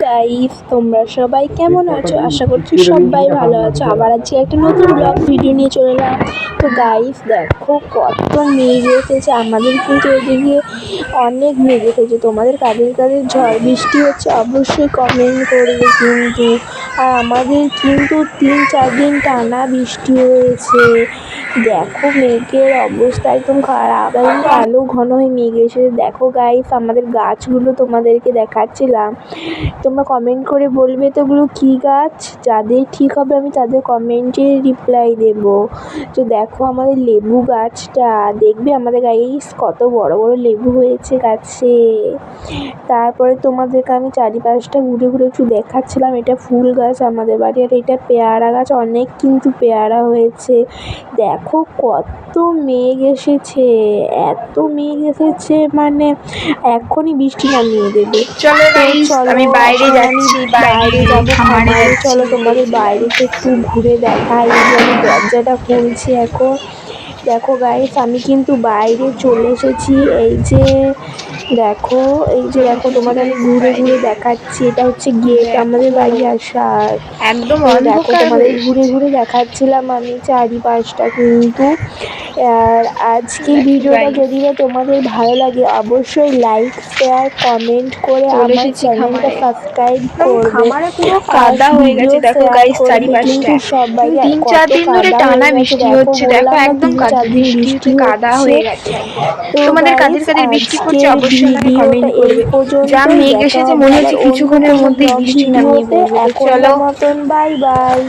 Guys তোমরা সবাই কেমন আছো? আশা করছি সবাই ভালো আছো। আবার আজকে একটা নতুন ব্লগ ভিডিও নিয়ে চলে এলাম। তো গাইস দেখো কত মেঘ এসেছে আমাদের কিন্তু এদিকে অনেক মেঘ এসেছে তোমাদের কাদের কাদের ঝড় বৃষ্টি হচ্ছে অবশ্যই কমেন্ট করবে কিন্তু। আর আমাদের কিন্তু তিন চার দিন টানা বৃষ্টি হয়েছে। দেখো মেঘের অবস্থা একদম খারাপ। এবং কালো ঘন হয়ে মেঘ এসেছে। দেখো গাইস আমাদের গাছগুলো তোমাদেরকে দেখাচ্ছিলাম। তোমরা কমেন্ট করে বলবে তো ওগুলো কী গাছ? যাদের ঠিক হবে আমি তাদের কমেন্টে রিপ্লাই দেবো। তো দেখো আমাদের লেবু গাছটা। দেখবে আমাদের গাইস কত বড় বড় লেবু হয়েছে গাছে। তারপরে তোমাদেরকে আমি চারিপাশটা ঘুরে ঘুরে একটু দেখাচ্ছিলাম। এটা ফুল গাছ আমাদের বাড়ি। আর এটা পেয়ারা গাছ। অনেক কিন্তু পেয়ারা হয়েছে। দেখো কত মেঘ এসেছে এত মেঘ এসেছে মানে এখনই বৃষ্টি নামিয়ে দেবে। চলো আমি বাইরে যাচ্ছি বাইরে যাব খামারে চলো তোমাদের বাইরে একটু ঘুরে দেখাই এই যে আমি দরজাটা খুলছি এখন। দেখো গাইস আমি কিন্তু বাইরে চলে এসেছি। এই যে দেখো এই যে দেখো তোমাদের আমি ঘুরে ঘুরে দেখাচ্ছি। এটা হচ্ছে গেট আমাদের বাড়ি আসার। একদম দেখো তোমাদের ঘুরে ঘুরে দেখাচ্ছিলাম আমি চারিপাশটা কিন্তু। আর আজকের ভিডিওটা যদি তোমাদের ভালো লাগে অবশ্যই লাইক শেয়ার কমেন্ট করে আমার চ্যানেলটা সাবস্ক্রাইব করবে। কাদা হয়ে গেছে দেখো গাইস চারিপাশটা। সবাই তিন চার দিন ধরে টানা বৃষ্টি হচ্ছে দেখো একদম কাদা বৃষ্টিতে কাদা হয়ে গেছে। তোমাদের কাদের কাদের বৃষ্টি পড়ছে অবশ্যই কমেন্ট করবে। যা মেঘ এসেছে মনে হচ্ছে কিছুক্ষণের মধ্যে বৃষ্টি নামিয়ে চলো। মতন বাই বাই